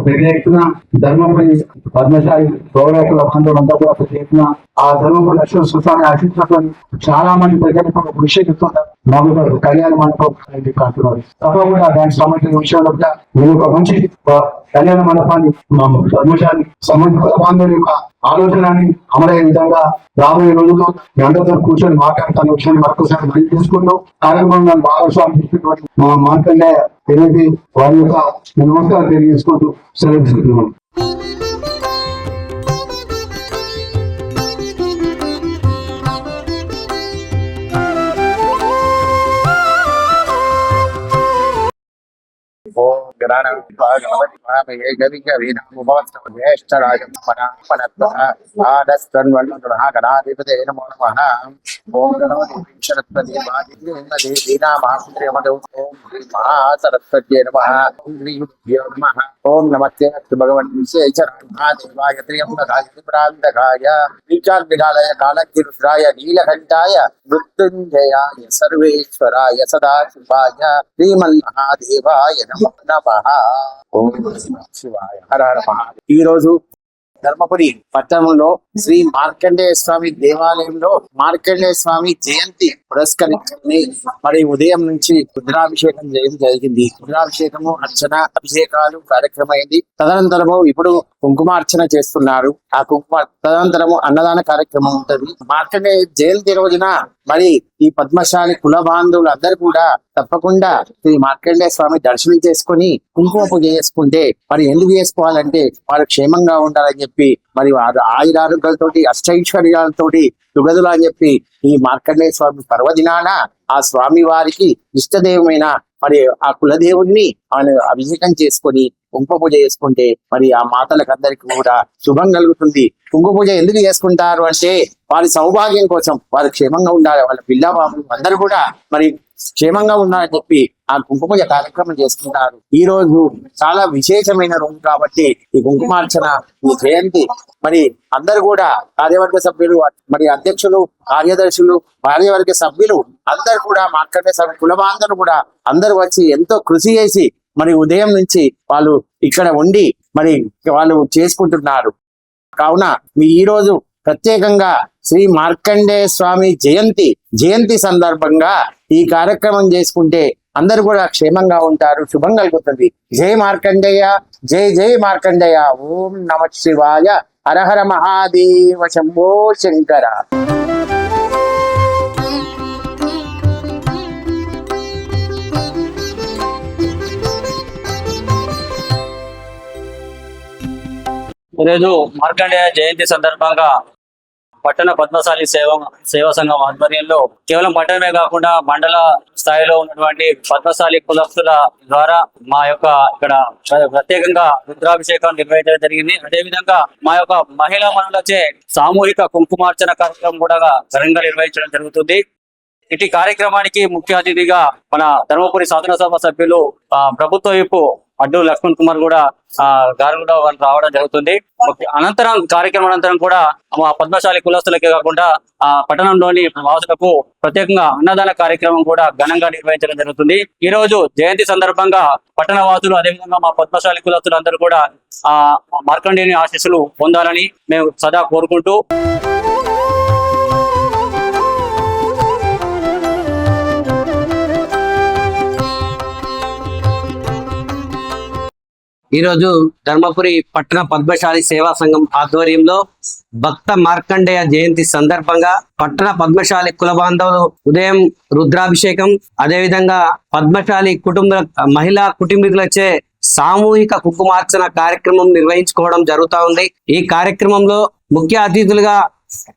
పెద్ద ఎత్తున ధర్మపురి పద్మశాలి గౌరవ బంధువులంతా కూడా పెద్ద ఎత్తున ఆ ధర్మపురి లక్ష్మణ సుతాన్ని ఆశించుకొని చాలా మంది ప్రజలకు కృషి చేస్తున్నారు మాకు కళ్యాణ మండపం ఇది తప్పకుండా దానికి సంబంధించిన విషయంలో కూడా మీరు ఒక మంచి కళ్యాణ మండపాన్ని మా ధర్మశాలి సంబంధిత బాంధవుల యొక్క ఆలోచనని అమలయ్యే విధంగా రాబోయే రోజుల్లో మీ అందరితో కూర్చొని మాట్లాడుతున్న విషయాన్ని మరొకసారి మళ్ళీ తీసుకుంటూ కార్యక్రమంలో భాగస్వామి చేసినటువంటి మా మార్కండే తెలియదు వారి యొక్క నమస్కారం తెలియజేసుకుంటూ సెలవు తీసుకుంటున్నాం ఆదస్తన్వన్నతుః గణాధిపతే నమో నమః. ఓం గణపతి వింశరత్పతి వాదిన్యే శ్రీ మహాసరస్వత్యే ఓం శ్రీ గురుభ్యో నమః ఓం నమస్తే అస్తు భగవన్ విశేషరాజాదేవాయ త్రియంబకాయ త్రిపురాంతకాయ నీచాగ్నికాలయ కాలకిరుద్రాయ నీలకంఠాయ మృత్యుంజయాయ సర్వేశ్వరాయ సదాశివాయ శ్రీమన్మహాదేవాయ నమో నమః ఓం నమః శివాయ హర హర మహాదేవ్ ఈ రోజు ధర్మపురి పట్టణంలో శ్రీ మార్కండేయ స్వామి దేవాలయంలో మార్కండేయ స్వామి జయంతి పురస్కరించుకుని మరి ఉదయం నుంచి రుద్రాభిషేకం చేయడం జరిగింది. రుద్రాభిషేకము అర్చన అభిషేకాలు కార్యక్రమం అయింది. తదనంతరము ఇప్పుడు కుంకుమార్చన చేస్తున్నారు. ఆ కుంకుమ తదనంతరము అన్నదాన కార్యక్రమం ఉంటది. మార్కండేయ జయంతి రోజున మరి ఈ పద్మశాలి కుల బాంధవులు అందరు కూడా తప్పకుండా శ్రీ మార్కండేయ స్వామి దర్శనం చేసుకొని కుంకుమ పూజ చేసుకుంటే మరి ఎందుకు చేసుకోవాలంటే వారు క్షేమంగా ఉండాలని చెప్పి మరి వారు ఆయురారోగ్యాలతోటి అష్టైశ్వర్యాలతోటి తుగదులు అని చెప్పి ఈ మార్కండేయ స్వామి పర్వదినాన ఆ స్వామి వారికి ఇష్టదేవమైన మరి ఆ కులదేవుడిని ఆయన అభిషేకం చేసుకొని కుంభ పూజ చేసుకుంటే మరి ఆ మాతలకు అందరికి కూడా శుభం కలుగుతుంది. కుంభ పూజ ఎందుకు చేసుకుంటారు అంటే వారి సౌభాగ్యం కోసం వారు క్షేమంగా ఉండాలి. వాళ్ళ పిల్ల అందరూ కూడా మరి క్షేమంగా ఉండాలని చెప్పి ఆ కుంకుమ పూజ కార్యక్రమం చేసుకుంటారు. ఈ రోజు చాలా విశేషమైన రోజు కాబట్టి ఈ కుంకుమార్చన ఈ జయంతి మరి అందరు కూడా కార్యవర్గ సభ్యులు మరి అధ్యక్షులు కార్యదర్శులు కార్యవర్గ సభ్యులు అందరు కూడా మాట్లాడే అక్కడ కుల కూడా అందరు వచ్చి ఎంతో కృషి చేసి మరి ఉదయం నుంచి వాళ్ళు ఇక్కడ ఉండి మరి వాళ్ళు చేసుకుంటున్నారు. కావున మీ ఈ రోజు ప్రత్యేకంగా శ్రీ మార్కండే స్వామి జయంతి జయంతి సందర్భంగా ఈ కార్యక్రమం చేసుకుంటే అందరూ కూడా క్షేమంగా ఉంటారు శుభం కలుగుతుంది. జై మార్కండేయ జై జై మార్కండేయ. ఓం నమ శివాయ. హరహర మహాదేవ శంభో శంకర. ఈరోజు మార్కండేయ జయంతి సందర్భంగా పట్టణ పద్మశాలి సేవ సేవా సంఘం ఆధ్వర్యంలో కేవలం పట్టణమే కాకుండా మండల స్థాయిలో ఉన్నటువంటి పద్మశాలి కులస్తుల ద్వారా మా యొక్క ఇక్కడ ప్రత్యేకంగా రుద్రాభిషేకం నిర్వహించడం జరిగింది. అదేవిధంగా మా యొక్క మహిళా మనులచే సామూహిక కుంకుమార్చన కార్యక్రమం కూడా ఘనంగా నిర్వహించడం జరుగుతుంది. ఇటు కార్యక్రమానికి ముఖ్య అతిథిగా మన ధర్మపురి శాసనసభ సభ్యులు ఆ, ప్రభుత్వ వైపు అడ్డు లక్ష్మణ్ కుమార్ కూడా ఆ గారు కూడా వాళ్ళు రావడం జరుగుతుంది. అనంతరం కార్యక్రమం అనంతరం కూడా మా పద్మశాలి కులస్తులకే కాకుండా ఆ పట్టణంలోని వాసులకు ప్రత్యేకంగా అన్నదాన కార్యక్రమం కూడా ఘనంగా నిర్వహించడం జరుగుతుంది. ఈ రోజు జయంతి సందర్భంగా పట్టణ వాసులు అదేవిధంగా మా పద్మశాలి కులస్తులు అందరూ కూడా ఆ మార్కండేయుని ఆశీస్సులు పొందాలని మేము సదా కోరుకుంటూ ఈరోజు ధర్మపురి పట్టణ పద్మశాలి సేవా సంఘం ఆధ్వర్యంలో భక్త మార్కండేయ జయంతి సందర్భంగా పట్టణ పద్మశాలి కుల బాంధవులు ఉదయం రుద్రాభిషేకం అదేవిధంగా పద్మశాలి కుటుంబ మహిళా కుటుంబీకులచే సామూహిక కుంకుమార్చన కార్యక్రమం నిర్వహించుకోవడం జరుగుతా ఉంది. ఈ కార్యక్రమంలో ముఖ్య అతిథులుగా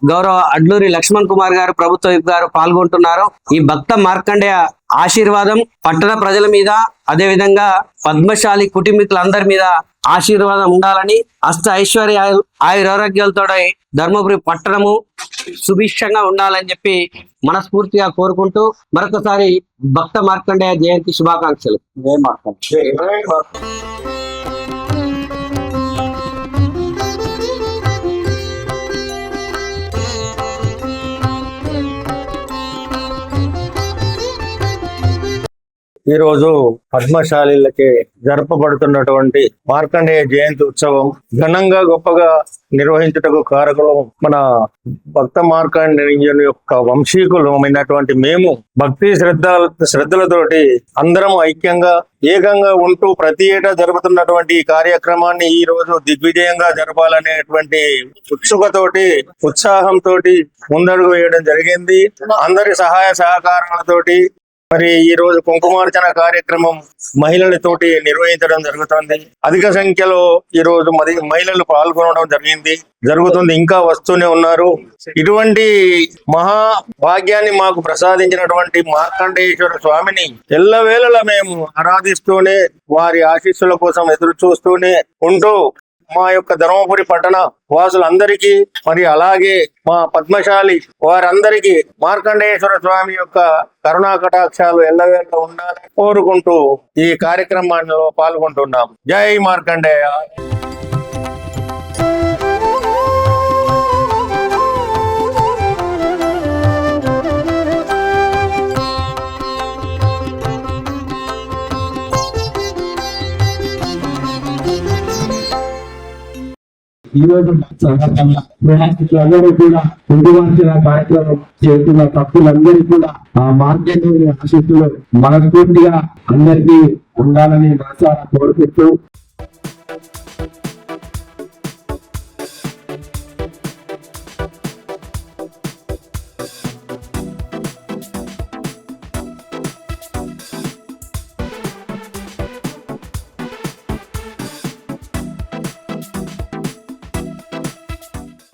గౌరవ అడ్లూరి లక్ష్మణ్ కుమార్ గారు ప్రభుత్వ గారు పాల్గొంటున్నారు. ఈ భక్త మార్కండేయ ఆశీర్వాదం పట్టణ ప్రజల మీద అదే విధంగా పద్మశాలి కుటుంబీకులందరి మీద ఆశీర్వాదం ఉండాలని అష్ట ఐశ్వర్య ఆయురారోగ్యాలతో ధర్మపురి పట్టణము సుభిక్షంగా ఉండాలని చెప్పి మనస్ఫూర్తిగా కోరుకుంటూ మరొకసారి భక్త మార్కండేయ జయంతి శుభాకాంక్షలు. ఈ రోజు పద్మశాలిలకి జరపబడుతున్నటువంటి మార్కండేయ జయంతి ఉత్సవం ఘనంగా గొప్పగా నిర్వహించుటకు కారకులు మన భక్త మార్కండేయుని యొక్క వంశీకులమైనటువంటి మేము భక్తి శ్రద్ధ శ్రద్ధలతోటి అందరం ఐక్యంగా ఏకంగా ఉంటూ ప్రతి ఏటా జరుపుతున్నటువంటి ఈ కార్యక్రమాన్ని ఈ రోజు దిగ్విజయంగా జరపాలనేటువంటి ఉత్సుకతోటి ఉత్సాహంతో ముందడుగు వేయడం జరిగింది. అందరి సహాయ సహకారాలతోటి మరి ఈ రోజు కుంకుమార్చన కార్యక్రమం మహిళలతోటి నిర్వహించడం జరుగుతుంది. అధిక సంఖ్యలో ఈ రోజు మరి మహిళలు పాల్గొనడం జరిగింది. జరుగుతుంది. ఇంకా వస్తూనే ఉన్నారు. ఇటువంటి మహా భాగ్యాన్ని మాకు ప్రసాదించినటువంటి మార్కండేశ్వర స్వామిని ఎల్లవేళలా మేము ఆరాధిస్తూనే వారి ఆశీస్సుల కోసం ఎదురు చూస్తూనే ఉంటూ మా యొక్క ధర్మపురి పట్టణ వాసులందరికీ మరి అలాగే మా పద్మశాలి వారందరికీ మార్కండేశ్వర స్వామి యొక్క కరుణా కటాక్షాలు ఎల్లవేళ్ళ ఉండాలని కోరుకుంటూ ఈ కార్యక్రమాల్లో పాల్గొంటున్నాం. జై మార్కండేయ. ఈ రోజు సందర్భంగా కూడా కుంకుమార్చన కార్యక్రమం చేస్తున్న తప్పులందరికీ కూడా ఆ మార్గంలోని ఆశీస్సులు మనస్ఫూర్తిగా అందరికీ ఉండాలని మనసారా కోరుకుంటూ